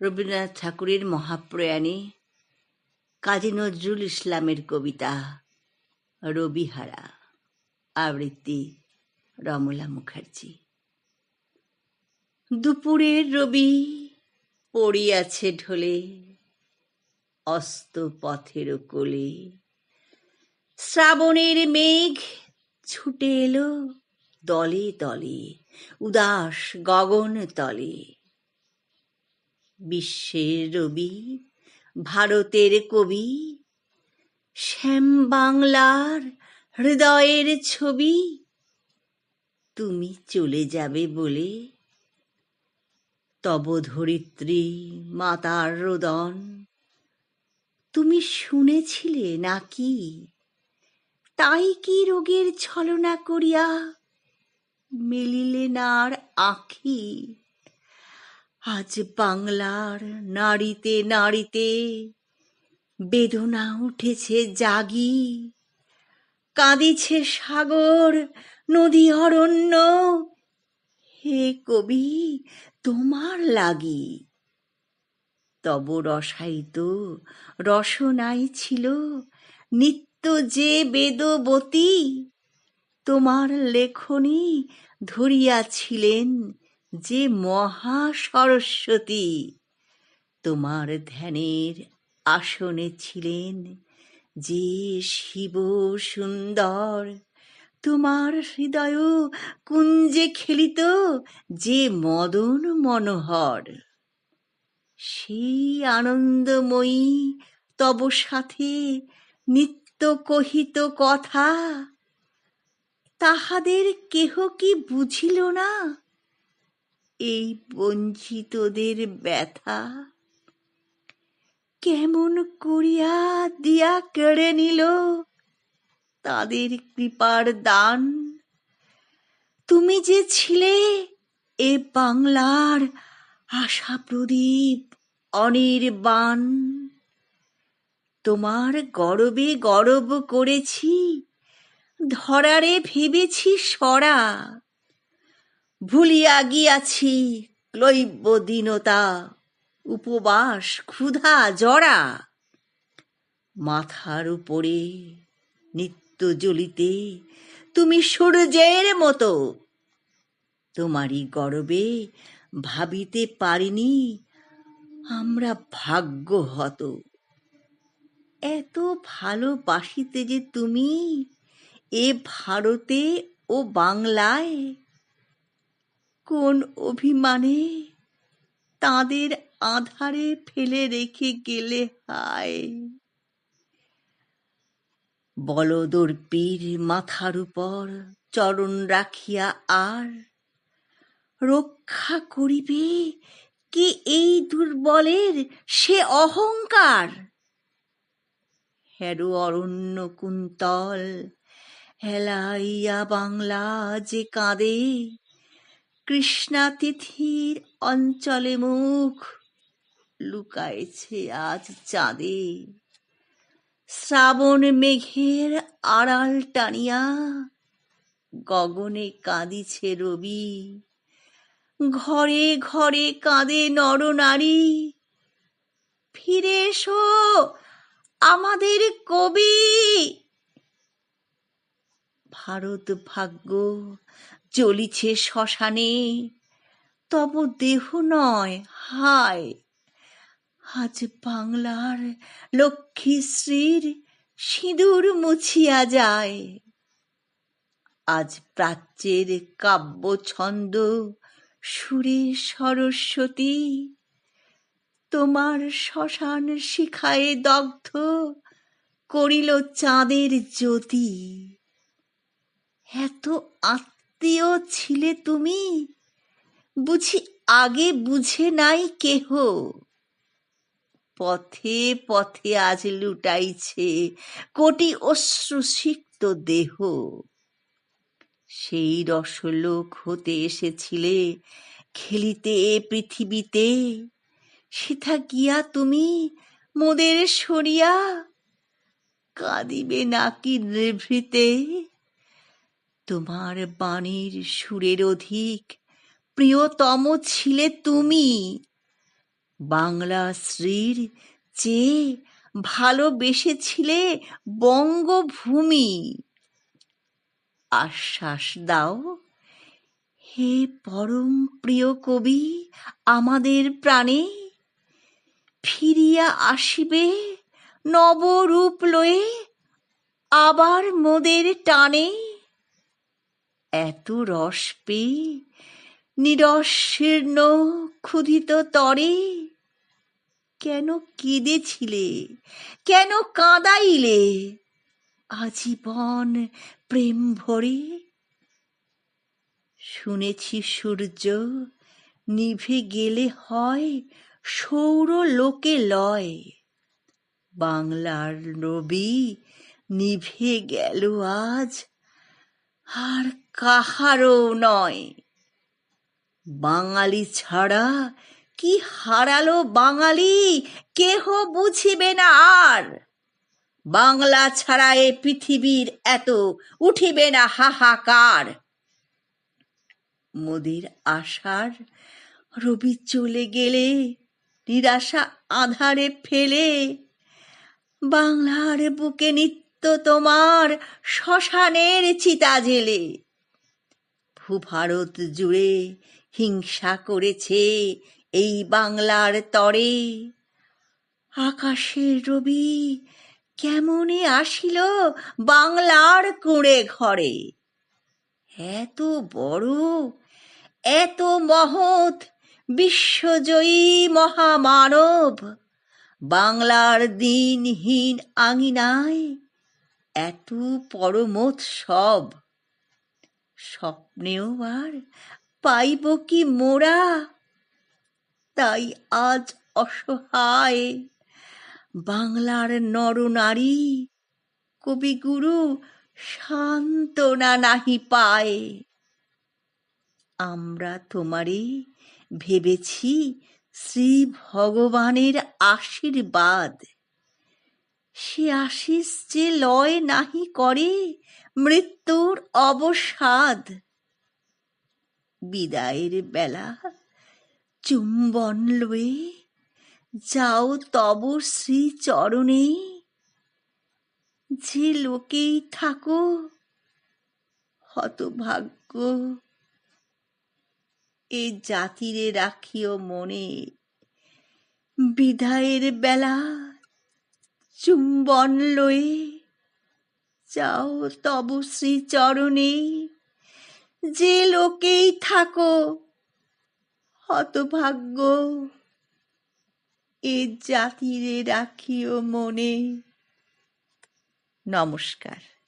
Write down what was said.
রবীন্দ্রনাথ ঠাকুরের মহাপ্রয়াণে কাজী নজরুল ইসলামের কবিতা রবিহারা, আবৃত্তি রমলা মুখার্জি। দুপুরের রবি পড়িয়াছে ঢোলে, অস্ত পথের কোলে। শ্রাবণের মেঘ ছুটে এলো দলে দলে, উদাস গগন তলে। বিশ্বের রবি, ভারতের কবি, শ্যাম বাংলার হৃদয়ের ছবি। তুমি চলে যাবে বলে তব ধরিত্রী মাতার রোদন। তুমি শুনেছিলে নাকি? তাই কি রোগের ছলনা করিয়া মেলিলে নার আখি? আজ বাংলার নারীতে নারীতে বেদনা উঠেছে জাগি। কাঁদিছে সাগর, নদী, অরণ্য। হে কবি, তোমার লাগি। তব রসায়িত রসনাই ছিল নিত্য যে বেদবতী। তোমার লেখনী ধরিয়াছিলেন যে মহা সরস্বতী। তোমার ধ্যানের আসনে ছিলেন যে শিব সুন্দর। তোমার হৃদয় কুঞ্জে খেলিত যে মদন মনোহর। সেই আনন্দময়ী তব সাথে নিত্য কহিত কথা। তাহাদের কেহ কি বুঝিল না? এই বঞ্চিতদের ব্যথা? কেমন করিয়া দিয়া কেড়ে নিল? তাদের কৃপার দান? তুমি যে ছিলে এ বাংলার আশা প্রদীপ অনির্বাণ। তোমার গরবে গরব করেছি, ধরারে ভেবেছি সরা। ভুলিয়া গিয়াছি ক্লৈব্য দীনতা, উপবাস ক্ষুধা জরা। মাথার উপরে নিত্য জ্বলিতে তুমি সূর্যের মতো। তোমারই গর্বে ভাবিতে পারিনি আমরা ভাগ্য হত এত ভালোবাসিতে যে তুমি এ ভারতে ও বাংলায় কোন অভিমানে তাদের আধারে ফেলে রেখে গেলে হায়। বলদর্পীর মাথার উপর চরণ রাখিয়া আর রক্ষা করিবে কি এই দুর্বলের সে অহংকার? হেরো অরণ্য কুন্তল হেলাইয়া বাংলা যে কাঁদে কৃষ্ণা তিথির অঞ্চলে মুখ লুকাইছে আজ চাঁদে। শ্রাবণ মেঘের আড়াল টানিয়া গগনে কাঁদিছে রবি। ঘরে ঘরে কাঁদে নরনারী ফিরে এসো আমাদের কবি। ভারত ভাগ্য জ্বলিছে শ্মশানে, তব দেহ নয়, হায়। আজ বাংলার লক্ষ্মীশ্রীর সিঁদুর মুছিয়া যায়। আজ প্রাচ্যের কাব্য ছন্দ সুরে সরস্বতী, তোমার শ্মশান শিখায় দগ্ধ করিল চাঁদের জ্যোতি। এত আত্মীয় ছিলে তুমি? বুঝি আগে বুঝে নাই কেহ। পথে পথে আজ লুটাইছে কোটি অশ্রুসিক্ত দেহ। সেই রসলোক হতে এসেছিলে খেলিতে পৃথিবীতে। সেথা গিয়া তুমি মোদের সরিয়া কাঁদিবে নাকি নিভৃতে? তোমার বাণীর সুরের অধিক প্রিয়তম ছিলে তুমি। বাংলা শ্রীর চেয়ে ভালোবেসেছিলে বঙ্গভূমি। আশ্বাস দাও, হে পরম প্রিয় কবি আমাদের প্রাণে। ফিরিয়া আসিবে নবরূপ লয়ে আবার মোদের টানে। এত রস পেয়ে নিরশীর্ণ ক্ষুধিত তরে কেন কেঁদেছিলে? কেন কাঁদাইলে? আজীবন প্রেম ভরে? শুনেছি সূর্য নিভে গেলে হয় সৌর লোকে লয়। বাংলার রবি নিভে গেল আজ আর কাহারও নয়। বাঙালি ছাড়া কি হারালো বাঙালি, কেহ বুঝিবে না আর। বাংলা ছাড়া এ পৃথিবীর এত উঠিবে না হাহাকার। মোদের আশার রবি চলে গেলে, নিরাশা আধারে ফেলে, বাংলার বুকে নিত্য তোমার শ্মশানের চিতা জেলে ভূভারত জুড়ে হিংসা করেছে এই বাংলার তরে। আকাশের রবি কেমনে আসিল বাংলার কুঁড়ে ঘরে? এত বড়, এত মহৎ, বিশ্বজয়ী মহামানব, বাংলার দিনহীন আঙিনায় এত পরমোৎসব স্বপ্নেও আর পাইব কি মোরা? তাই আজ অসহায় বাংলার নরনারী কবিগুরু সান্ত্বনা নাহি পায়। আমরা তোমারে ভেবেছি শ্রী ভগবানের আশীর্বাদ। সে আশিস যে লয় নাহি করে, মৃত্যুর অবসাদ। বিদায়ের বেলা চুম্বন লয়ে যাও তব শ্রী চরণে যে লোকেই থাকো, হতভাগ্য এ জাতিরে রাখিও মনে। বিদায়ের বেলা চুম্বন লয়ে যাও তব শ্রী চরণে যে লোকেই থাকো, হতভাগ্য এ জাতিরে রাখিও মনে। নমস্কার।